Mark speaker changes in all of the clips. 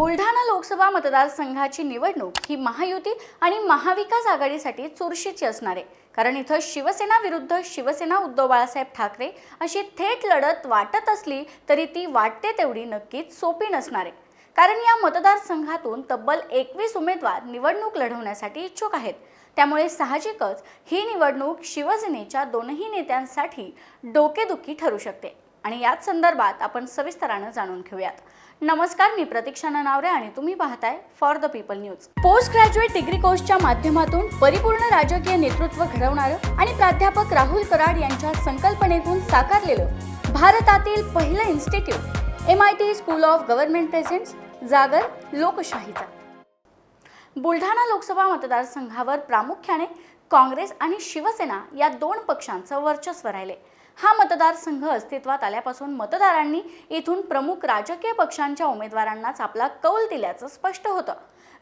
Speaker 1: बुलढाणा लोकसभा मतदारसंघाची निवडणूक ही महायुती आणि महाविकास आघाडीसाठी चुरशीची असणार आहे. कारण इथं शिवसेना विरुद्ध शिवसेना उद्धव बाळासाहेब ठाकरे अशी थेट लढत वाटत असली तरी ती वाटते तेवढी नक्कीच सोपी नसणार आहे. कारण या मतदारसंघातून तब्बल एकवीस उमेदवार निवडणूक लढवण्यासाठी इच्छुक आहेत. त्यामुळे साहजिकच ही निवडणूक शिवसेनेच्या दोनही नेत्यांसाठी डोकेदुखी ठरू शकते. आणि याच संदर्भात आपण सविस्तरानं जाणून घेऊयात. नमस्कार मी प्रतीक्षा ननावरे आणि तुम्ही पाहताय for the people news post graduate degree कोर्सच्या माध्यमातून परिपूर्ण राजकीय नेतृत्व घडवणारं आणि प्राध्यापक राहुल कराड यांच्या संकल्पनेतून साकारलेलं भारतातील पहिलं institute M I T school of government presents जागर लोकशाहीचा. बुलढाणा लोकसभा मतदारसंघावर प्रामुख्याने काँग्रेस आणि शिवसेना या दोन पक्षांचं वर्चस्व राहिले. हा मतदारसंघ अस्तित्वात आल्यापासून मतदारांनी इथून प्रमुख राजकीय पक्षांच्या उमेदवारांनाच आपला कौल दिल्याचं स्पष्ट होतं.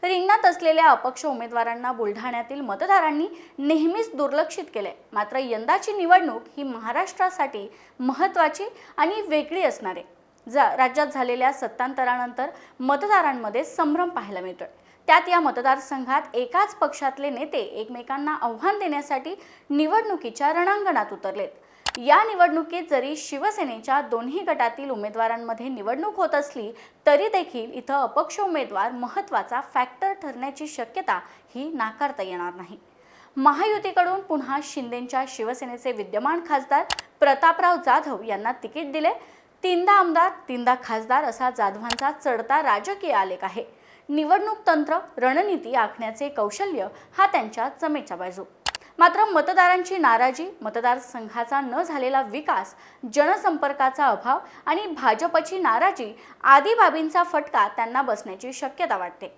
Speaker 1: रिंगणात असलेल्या अपक्ष उमेदवारांना बुलढाण्यातील मतदारांनी नेहमीच दुर्लक्षित केले. मात्र यंदाची निवडणूक ही महाराष्ट्रासाठी महत्त्वाची आणि वेगळी असणार. आहे जा राज्यात झालेल्या सत्तांतरानंतर मतदारांमध्ये संभ्रम पाहायला मिळतोय. त्यात या मतदारसंघात एकाच पक्षातले नेते एकमेकांना आव्हान देण्यासाठी निवडणुकीच्या रणांगणात उतरलेत. या निवडणुकीत जरी शिवसेनेच्या दोन्ही गटातील उमेदवारांमध्ये निवडणूक होत असली तरी देखील इथं अपक्ष उमेदवार महत्त्वाचा फॅक्टर ठरण्याची शक्यता ही नाकारता येणार नाही. महायुतीकडून पुन्हा शिंदेच्या शिवसेनेचे विद्यमान खासदार प्रतापराव जाधव यांना तिकीट दिले. तीनदा आमदार तीनदा खासदार असा जाधवांचा चढता राजकीय आलेख आहे. निवडणूक तंत्र रणनीती आखण्याचे कौशल्य हा त्यांच्या जमेच्या बाजू. मात्र मतदारांची नाराजी मतदारसंघाचा न झालेला विकास जनसंपर्काचा अभाव आणि भाजपची नाराजी आदी बाबींचा फटका त्यांना बसण्याची शक्यता वाटते.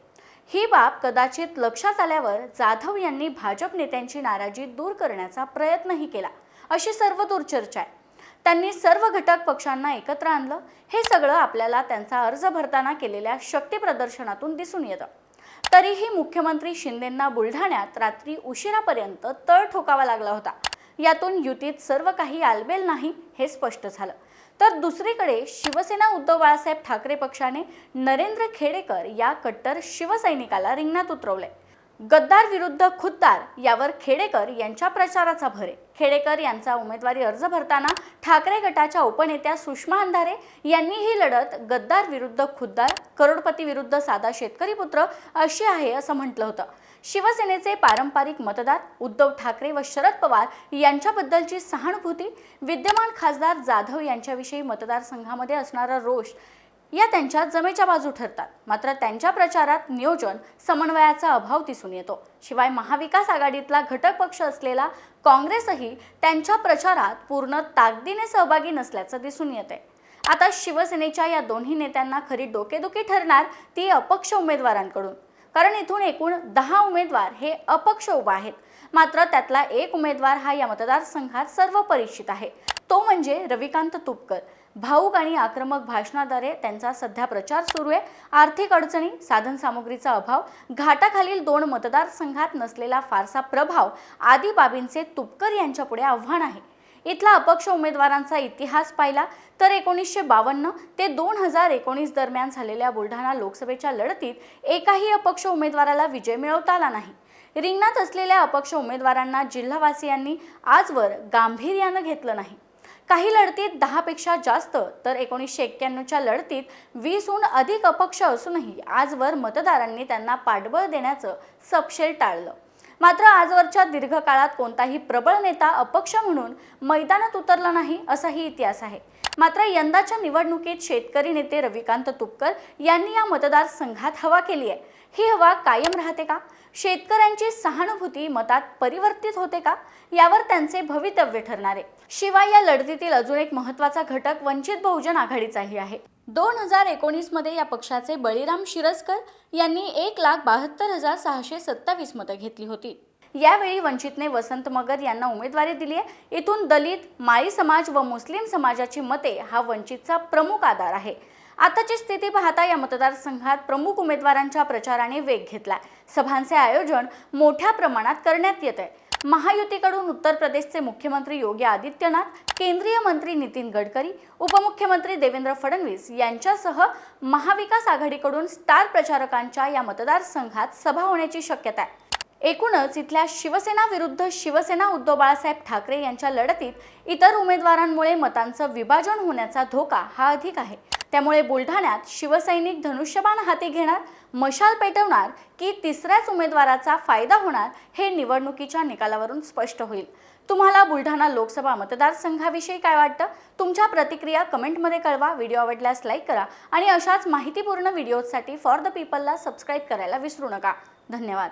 Speaker 1: ही बाब कदाचित लक्षात आल्यावर जाधव यांनी भाजप नेत्यांची नाराजी दूर करण्याचा प्रयत्नही केला अशी सर्वदूर चर्चा आहे. त्यांनी सर्व घटक पक्षांना एकत्र आणलं. हे सगळं आपल्याला त्यांचा अर्ज भरताना केलेल्या शक्ती प्रदर्शनातून दिसून येतं. तरीही मुख्यमंत्री शिंदेंना बुलढाण्यात रात्री उशिरापर्यंत तळ ठोकावा लागला होता. यातून युतीत सर्व काही आलबेल नाही हे स्पष्ट झालं. तर दुसरीकडे शिवसेना उद्धव बाळासाहेब ठाकरे पक्षाने नरेंद्र खेडेकर या कट्टर शिवसैनिकाला रिंगणात उतरवले गद्दार विरुद्ध खुद्दार यावर खेडेकर यांच्या प्रचाराचा भर आहे. खेडेकर यांचा उमेदवारी अर्ज भरताना ठाकरे गटाच्या उपनेत्या सुषमा अंधारे यांनी ही लढत गद्दार विरुद्ध खुद्दार करोडपती विरुद्ध साधा शेतकरी पुत्र अशी आहे असं म्हटलं होतं. शिवसेनेचे पारंपरिक मतदार उद्धव ठाकरे व शरद पवार यांच्याबद्दलची सहानुभूती विद्यमान खासदार जाधव यांच्याविषयी मतदारसंघामध्ये असणारा रोष या त्यांच्या जमेच्या बाजू ठरतात. मात्र त्यांच्या प्रचारात नियोजन समन्वयाचा अभाव दिसून येतो. शिवाय महाविकास आघाडीतला घटक पक्ष असलेला काँग्रेसही त्यांच्या प्रचारात पूर्ण ताकदीने सहभागी नसल्याचं दिसून येते आता शिवसेनेच्या या दोन्ही नेत्यांना खरी डोकेदुखी ठरणार ती अपक्ष उमेदवारांकडून. कारण इथून एकूण दहा उमेदवार हे अपक्ष उभा आहेत. मात्र त्यातला एक उमेदवार हा या मतदारसंघात सर्व परिचित आहे. तो म्हणजे रविकांत तुपकर. भाऊक आणि आक्रमक भाषणाद्वारे त्यांचा सध्या प्रचार सुरू आहे. आर्थिक अडचणी साधनसामुग्रीचा अभाव घाटाखालील दोन मतदारसंघात नसलेला फारसा प्रभाव आदी बाबींचे तुपकर यांच्यापुढे आव्हान आहे. इथला अपक्ष उमेदवारांचा इतिहास पाहिला तर एकोणीसशे बावन्न ते दोन हजार एकोणीस दरम्यान झालेल्या बुलढाणा लोकसभेच्या लढतीत एकाही अपक्ष उमेदवाराला विजय मिळवता आला नाही. रिंगणात असलेल्या अपक्ष उमेदवारांना जिल्हावासियांनी आजवर गांभीर्यानं घेतलं नाही. काही लढतीत दहापेक्षा जास्त तर एकोणीसशे एक्क्याण्णवच्या लढतीत वीसहून अधिक अपक्ष असूनही आजवर मतदारांनी त्यांना पाठबळ देण्याचं सपशेल टाळलं. मात्र आजवरच्या दीर्घकाळात कोणताही प्रबळ नेता अपक्ष म्हणून मैदानात उतरला नाही असाही इतिहास आहे. मात्र यंदाच्या निवडणुकीत शेतकरी नेते रविकांत तुपकर यांनी या मतदारसंघात हवा केली आहे ही हवा कायम राहते का? शेतकऱ्यांची सहानुभूती मतात परिवर्तित होते का? यावर त्यांचे भवितव्य ठरणारे. शिवाय या लढतीतील अजून एक महत्त्वाचा घटक वंचित बहुजन आघाडीचाही आहे. दोन हजार एकोणीसमध्ये या पक्षाचे बळीराम शिरस्कर यांनी एक लाख बहात्तर हजार सहाशे सत्तावीस मतं घेतली होती. यावेळी वंचितने वसंत मगर यांना उमेदवारी दिली आहे. इथून दलित माळी समाज व मुस्लिम समाजाची मते हा वंचितचा प्रमुख आधार आहे. आताची स्थिती पाहता या मतदारसंघात प्रमुख उमेदवारांच्या प्रचाराने वेग घेतला सभांचे आयोजन मोठ्या प्रमाणात करण्यात येत आहे महायुतीकडून उत्तर प्रदेशचे मुख्यमंत्री योगी आदित्यनाथ केंद्रीय मंत्री नितीन गडकरी उपमुख्यमंत्री देवेंद्र फडणवीस यांच्यासह महाविकास आघाडीकडून स्टार प्रचारकांच्या या मतदारसंघात सभा होण्याची शक्यता आहे. एकूणच इथल्या शिवसेना विरुद्ध शिवसेना उद्धव बाळासाहेब ठाकरे यांच्या लढतीत इतर उमेदवारांमुळे मतांचं विभाजन होण्याचा धोका हा अधिक आहे. त्यामुळे बुलढाण्यात शिवसैनिक धनुष्यबाण हाती घेणार मशाल पेटवणार की तिसऱ्याच उमेदवाराचा फायदा होणार हे निवडणुकीच्या निकालावरून स्पष्ट होईल. तुम्हाला बुलढाणा लोकसभा मतदारसंघाविषयी काय वाटतं? तुमच्या प्रतिक्रिया कमेंटमध्ये कळवा व्हिडिओ आवडल्यास लाईक करा आणि अशाच माहितीपूर्ण व्हिडिओजसाठी फॉर द पीपलला सबस्क्राईब करायला विसरू नका. धन्यवाद.